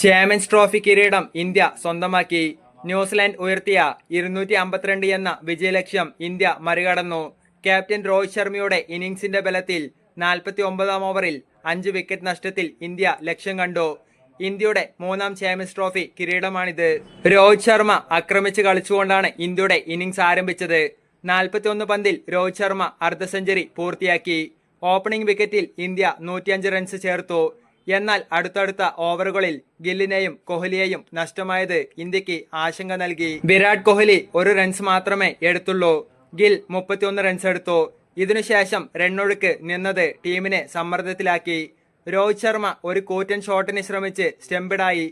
Champions trophy കിരീടം India സ്വന്തമാക്കി. New Zealand ഉയർത്തിയ ഇരുന്നൂറ്റി അമ്പത്തിരണ്ട് എന്ന വിജയലക്ഷ്യം ഇന്ത്യ മറികടന്നു. ക്യാപ്റ്റൻ രോഹിത് ശർമ്മയുടെ ഇന്നിംഗ്സിന്റെ ബലത്തിൽ നാൽപ്പത്തി ഒമ്പതാം ഓവറിൽ അഞ്ച് വിക്കറ്റ് നഷ്ടത്തിൽ ഇന്ത്യ ലക്ഷ്യം കണ്ടു. ഇന്ത്യയുടെ മൂന്നാം ചാമ്പ്യൻസ് ട്രോഫി കിരീടമാണിത്. രോഹിത് ശർമ്മ ആക്രമിച്ച് കളിച്ചുകൊണ്ടാണ് ഇന്ത്യയുടെ ഇന്നിംഗ്സ് ആരംഭിച്ചത്. നാൽപ്പത്തിയൊന്ന് പന്തിൽ രോഹിത് ശർമ്മ അർദ്ധ സെഞ്ചുറി പൂർത്തിയാക്കി. ഓപ്പണിംഗ് വിക്കറ്റിൽ ഇന്ത്യ നൂറ്റിയഞ്ച് റൺസ് ചേർത്തു. എന്നാൽ അടുത്തടുത്ത ഓവറുകളിൽ ഗില്ലിനെയും കോഹ്ലിയെയും നഷ്ടമായത് ഇന്ത്യയ്ക്ക് ആശങ്ക നൽകി. വിരാട് കോഹ്ലി ഒരു റൺസ് മാത്രമേ എടുത്തുള്ളൂ. ഗിൽ മുപ്പത്തിയൊന്ന് റൺസ് എടുത്തു. ഇതിനുശേഷം റണ്ണൊഴുക്ക് നിന്നത് ടീമിനെ സമ്മർദ്ദത്തിലാക്കി. രോഹിത് ശർമ്മ ഒരു കൂറ്റൻ ഷോട്ടിന് ശ്രമിച്ച് സ്റ്റെമ്പിഡായി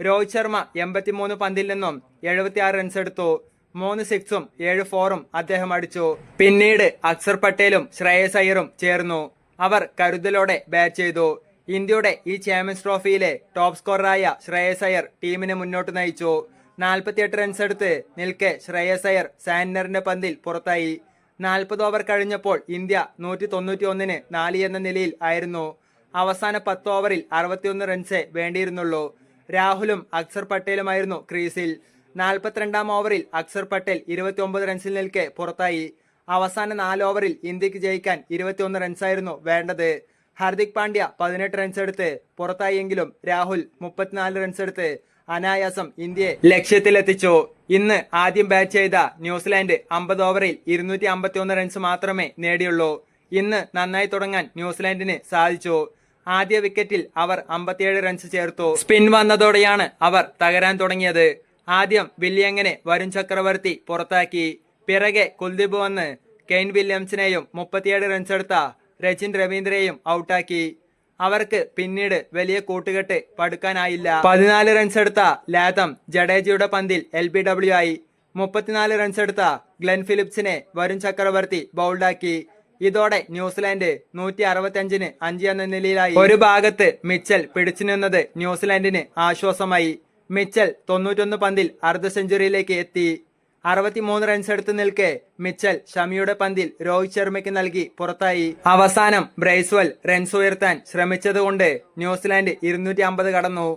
രോഹിത് ശർമ്മ എൺപത്തിമൂന്ന് പന്തിൽ നിന്നും എഴുപത്തിയാറ് റൺസ് എടുത്തു. മൂന്ന് സിക്സും ഏഴ് ഫോറും അദ്ദേഹം അടിച്ചു. പിന്നീട് അക്സർ പട്ടേലും ശ്രേയസ് അയ്യറും ചേർന്നു. അവർ കരുതലോടെ ബാറ്റ് ചെയ്തു. ഇന്ത്യയുടെ ഈ ചാമ്പ്യൻസ് ട്രോഫിയിലെ ടോപ്പ് സ്കോററായ ശ്രേയസ് അയ്യർ ടീമിനെ മുന്നോട്ട് നയിച്ചു. നാൽപ്പത്തിയെട്ട് റൺസ് എടുത്ത് നിൽക്കെ ശ്രേയസ് അയ്യർ സാന്നറിന്റെ പന്തിൽ പുറത്തായി. നാൽപ്പത് ഓവർ കഴിഞ്ഞപ്പോൾ ഇന്ത്യ നൂറ്റി തൊണ്ണൂറ്റി ഒന്നിന് നാല് എന്ന നിലയിൽ ആയിരുന്നു. അവസാന പത്ത് ഓവറിൽ അറുപത്തിയൊന്ന് റൺസേ വേണ്ടിയിരുന്നുള്ളൂ. രാഹുലും അക്സർ പട്ടേലുമായിരുന്നു ക്രീസിൽ. നാൽപ്പത്തിരണ്ടാം ഓവറിൽ അക്സർ പട്ടേൽ ഇരുപത്തിയൊമ്പത് റൺസിൽ നിൽക്കെ പുറത്തായി. അവസാന നാല് ഓവറിൽ ഇന്ത്യയ്ക്ക് ജയിക്കാൻ ഇരുപത്തിയൊന്ന് റൺസായിരുന്നു വേണ്ടത്. ഹാർദിക് പാണ്ഡ്യ പതിനെട്ട് റൺസ് എടുത്ത് പുറത്തായെങ്കിലും രാഹുൽ മുപ്പത്തിനാല് റൺസ് എടുത്ത് അനായാസം ഇന്ത്യയെ ലക്ഷ്യത്തിലെത്തിച്ചു. ഇന്ന് ആദ്യം ബാറ്റ് ചെയ്ത ന്യൂസിലാൻഡ് അമ്പത് ഓവറിൽ ഇരുന്നൂറ്റി അമ്പത്തിയൊന്ന് റൺസ് മാത്രമേ നേടിയുള്ളൂ. ഇന്ന് നന്നായി തുടങ്ങാൻ ന്യൂസിലാൻഡിന് സാധിച്ചു. ആദ്യ വിക്കറ്റിൽ അവർ അമ്പത്തിയേഴ് റൺസ് ചേർത്തു. സ്പിൻ വന്നതോടെയാണ് അവർ തകരാൻ തുടങ്ങിയത്. ആദ്യം വില്യങ്ങനെ വരുൺ ചക്രവർത്തി പുറത്താക്കി. പിറകെ കുൽദീപ് വന്ന് കെയ്ൻ വില്യംസിനെയും മുപ്പത്തിയേഴ് റൺസ് എടുത്ത രച്ചിൻ രവീന്ദ്രയെയും ഔട്ടാക്കി. അവർക്ക് പിന്നീട് വലിയ കൂട്ടുകെട്ട് പടുക്കാനായില്ല. പതിനാല് റൺസ് എടുത്ത ലാതം ജഡേജയുടെ പന്തിൽ എൽ ബി ഡബ്ല്യു ആയി. മുപ്പത്തിനാല് റൺസ് എടുത്ത ഗ്ലെൻ ഫിലിപ്സിനെ വരുൺ ചക്രവർത്തി ബൗൾഡാക്കി. ഇതോടെ ന്യൂസിലാൻഡ് നൂറ്റി അറുപത്തിയഞ്ചിന് അഞ്ച് എന്ന നിലയിലായി. ഒരു ഭാഗത്ത് മിച്ചൽ പിടിച്ചു നിന്നത് ന്യൂസിലാൻഡിന് ആശ്വാസമായി. മിച്ചൽ തൊണ്ണൂറ്റൊന്ന് പന്തിൽ അർദ്ധ സെഞ്ചുറിയിലേക്ക് എത്തി. അറുപത്തിമൂന്ന് റൺസ് എടുത്തു നിൽക്കെ മിച്ചൽ ഷമിയുടെ പന്തിൽ രോഹിത് ശർമ്മയ്ക്ക് നൽകി പുറത്തായി. അവസാനം ബ്രൈസ്വൽ റൺസ് ഉയർത്താൻ ശ്രമിച്ചതുകൊണ്ട് ന്യൂസിലാൻഡ് ഇരുന്നൂറ്റി കടന്നു.